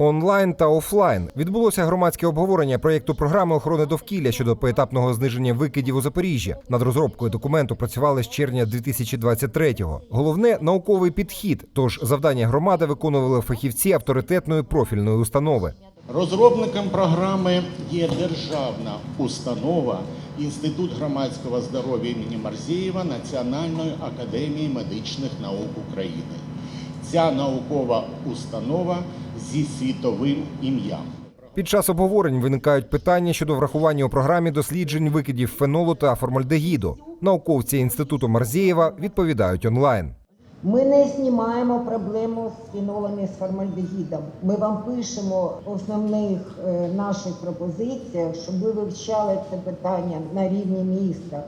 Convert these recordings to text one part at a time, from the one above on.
Онлайн та офлайн відбулося громадське обговорення проєкту програми охорони довкілля щодо поетапного зниження викидів у Запоріжжі. Над розробкою документу працювали з червня 2023-го. Головне науковий підхід. Тож завдання громади виконували фахівці авторитетної профільної установи. Розробником програми є державна установа Інститут громадського здоров'я імені Марзієва Національної академії медичних наук України. Ця наукова установа зі світовим ім'ям. Під час обговорень виникають питання щодо врахування у програмі досліджень викидів фенолу та формальдегіду. Науковці інституту Марзієва відповідають онлайн. Ми не знімаємо проблему з фенолами з формальдегідом. Ми вам пишемо в основних е, наших пропозиціях, щоб ви вивчали це питання на рівні міста,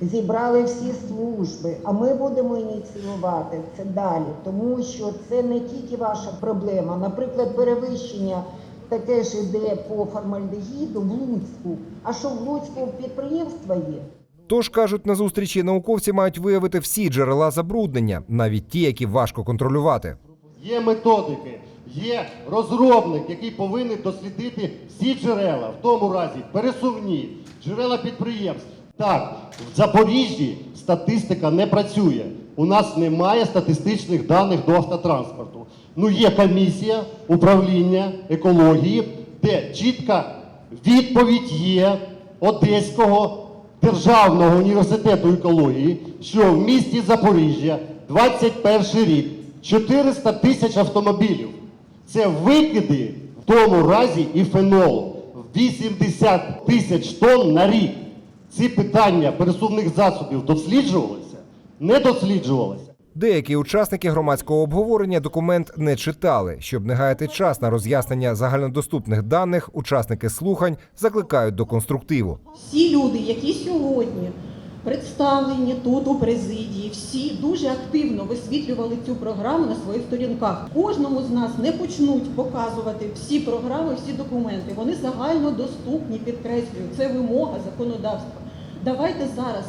зібрали всі служби. А ми будемо ініціювати це далі, тому що це не тільки ваша проблема. Наприклад, перевищення таке ж іде по формальдегіду в Луцьку. А що в Луцьку підприємства є? Тож кажуть на зустрічі, науковці мають виявити всі джерела забруднення, навіть ті, які важко контролювати. Є методики, є розробник, який повинен дослідити всі джерела, в тому разі пересувні, джерела підприємств. Так, в Запоріжжі статистика не працює. У нас немає статистичних даних до автотранспорту. Ну, є комісія управління екології, де чітка відповідь є Одеського державного університету екології, що в місті Запоріжжя 21 рік 400 тисяч автомобілів. Це викиди в тому разі і фенол 80 тисяч тонн на рік. Ці питання пересувних засобів досліджувалися? Не досліджувалися. Деякі учасники громадського обговорення документ не читали. Щоб не гаяти час на роз'яснення загальнодоступних даних, учасники слухань закликають до конструктиву. Всі люди, які сьогодні представлені тут у президії, всі дуже активно висвітлювали цю програму на своїх сторінках. Кожному з нас не почнуть показувати всі програми, всі документи. Вони загально доступні, підкреслюю. Це вимога законодавства. Давайте зараз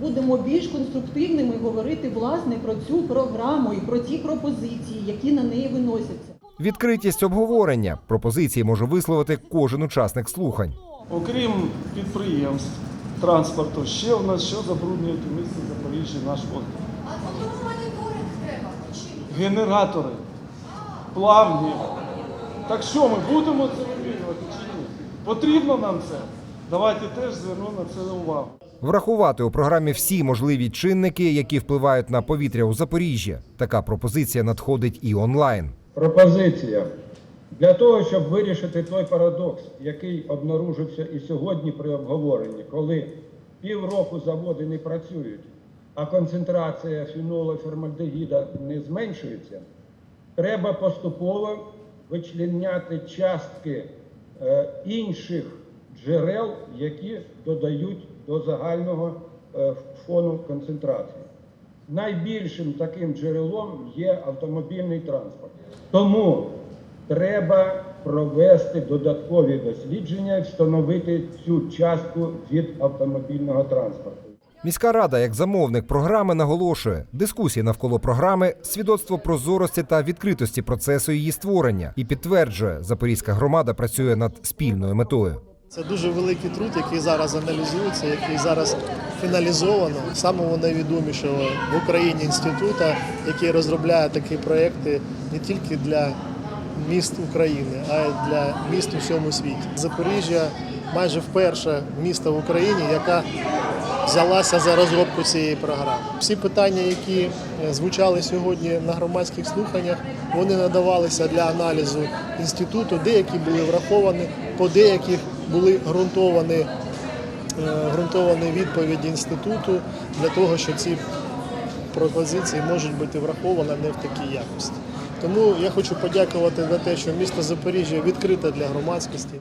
будемо більш конструктивними говорити власне про цю програму і про ті пропозиції, які на неї виносяться. Відкритість обговорення пропозиції може висловити кожен учасник слухань. Окрім підприємств, транспорту, ще у нас що забруднюють у місті Запоріжжя наш воздух? А тому моніторинг треба. Генератори, плавні. Так що ми будемо це вимірювати чи ні? Потрібно нам це? Давайте теж звернемо на це увагу. Врахувати у програмі всі можливі чинники, які впливають на повітря у Запоріжжі. Така пропозиція надходить і онлайн. Пропозиція для того, щоб вирішити той парадокс, який обнаружився і сьогодні при обговоренні, коли півроку заводи не працюють, а концентрація фенолу і формальдегіда не зменшується, треба поступово вичленяти частки е, інших джерел, які додають до загального е, фону концентрації. Найбільшим таким джерелом є автомобільний транспорт. Тому треба провести додаткові дослідження і встановити цю частку від автомобільного транспорту. Міська рада, як замовник програми, наголошує, дискусії навколо програми свідоцтво прозорості та відкритості процесу її створення і підтверджує, Запорізька громада працює над спільною метою. Це дуже великий труд, який зараз аналізується, який зараз фіналізовано самого найвідомішого в Україні інституту, який розробляє такі проекти не тільки для міст України, а й для міст у всьому світі. Запоріжжя майже вперше місто в Україні, яка взялася за розробку цієї програми. Всі питання, які е, звучали сьогодні на громадських слуханнях, вони надавалися для аналізу інституту. Деякі були враховані, по деяких були ґрунтовані, е, ґрунтовані відповіді інституту для того, що ці пропозиції можуть бути враховані не в такій якості. Тому я хочу подякувати за те, що місто Запоріжжя відкрите для громадськості.